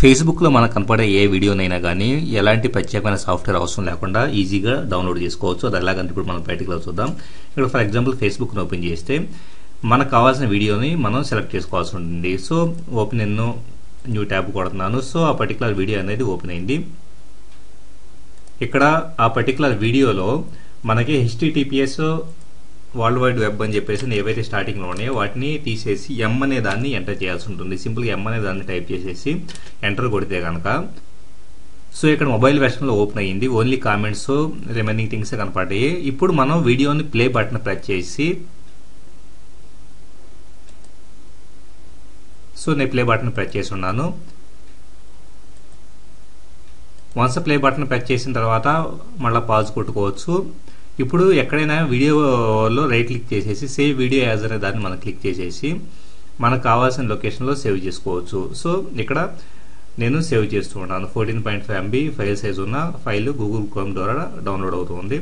ఫేస్బుక్లో మనకు కనపడే ఏ వీడియోనైనా కానీ ఎలాంటి ప్రత్యేకమైన సాఫ్ట్వేర్ అవసరం లేకుండా ఈజీగా డౌన్లోడ్ చేసుకోవచ్చు. అది ఎలాగంటే ఇప్పుడు మనం బయటకు చూద్దాం. ఇక్కడ ఫర్ ఎగ్జాంపుల్ ఫేస్బుక్ను ఓపెన్ చేస్తే మనకు కావాల్సిన వీడియోని మనం సెలెక్ట్ చేసుకోవాల్సి ఉంటుంది. సో ఓపెన్ ఎన్నో న్యూ ట్యాబ్ కొడుతున్నాను. సో ఆ పర్టికులర్ వీడియో అనేది ఓపెన్ అయింది. ఇక్కడ ఆ పర్టికులర్ వీడియోలో మనకి హెచ్టిటిపిఎస్ వరల్డ్ వైడ్ వెబ్ అని చెప్పేసి ఏవైతే స్టార్టింగ్లో ఉన్నాయో వాటిని తీసేసి ఎం అనే దాన్ని ఎంటర్ చేయాల్సి ఉంటుంది. సింపుల్గా ఎం అనే దాన్ని టైప్ చేసేసి ఎంటర్ కొడితే కనుక సో ఇక్కడ మొబైల్ వెర్షన్లో ఓపెన్ అయ్యింది. ఓన్లీ కామెంట్స్ రిమైనింగ్ థింగ్స్ కనపడ్డాయి. ఇప్పుడు మనం వీడియోని ప్లే బటన్ ప్రెస్ చేసి సో నేను ప్లే బటన్ ప్రెస్ చేసి ఉన్నాను. వన్స్ ప్లే బటన్ ప్రెస్ చేసిన తర్వాత మళ్ళీ పాజ్ కొట్టుకోవచ్చు. ఇప్పుడు ఎక్కడైనా వీడియోలో రైట్ క్లిక్ చేసేసి సేవ్ వీడియో యాజ్ అనే దాన్ని మనం క్లిక్ చేసేసి మనకు కావాల్సిన లొకేషన్లో సేవ్ చేసుకోవచ్చు. సో ఇక్కడ నేను సేవ్ చేస్తూ ఉన్నాను. Fourteen point five MB file size ఉన్న ఫైల్ గూగుల్ క్రోమ్ ద్వారా డౌన్లోడ్ అవుతుంది.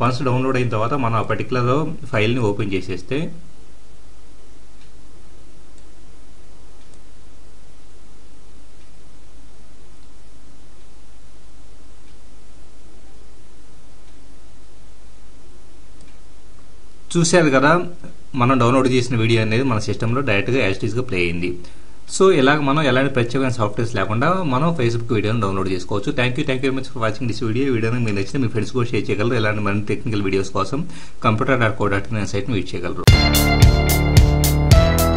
వన్స్ డౌన్లోడ్ అయిన తర్వాత మనం ఆ పర్టికులర్ ఫైల్ని ఓపెన్ చేసేస్తే చూశారు కదా మనం డౌన్లోడ్ చేసిన వీడియో అనేది మన సిస్టంలో డైరెక్ట్గా యాస్టీస్గా ప్లే అయింది. సో ఇలాగ మనం ఎలాంటి ప్రత్యేకమైన సాఫ్ట్వేర్స్ లేకుండా మనం ఫేస్బుక్ వీడియోని డౌన్లోడ్ చేసుకోవచ్చు. Thank you thank you very much for watching this video వీడియోని మీరు నచ్చితే మీ ఫ్రెండ్స్ కూడా షేర్ చేయగలరు. ఇలాంటి మరిన్ని టెక్నికల్ వీడియోస్ కోసం computer dot co dot in సైట్ని విజిట్ చేయగలరు.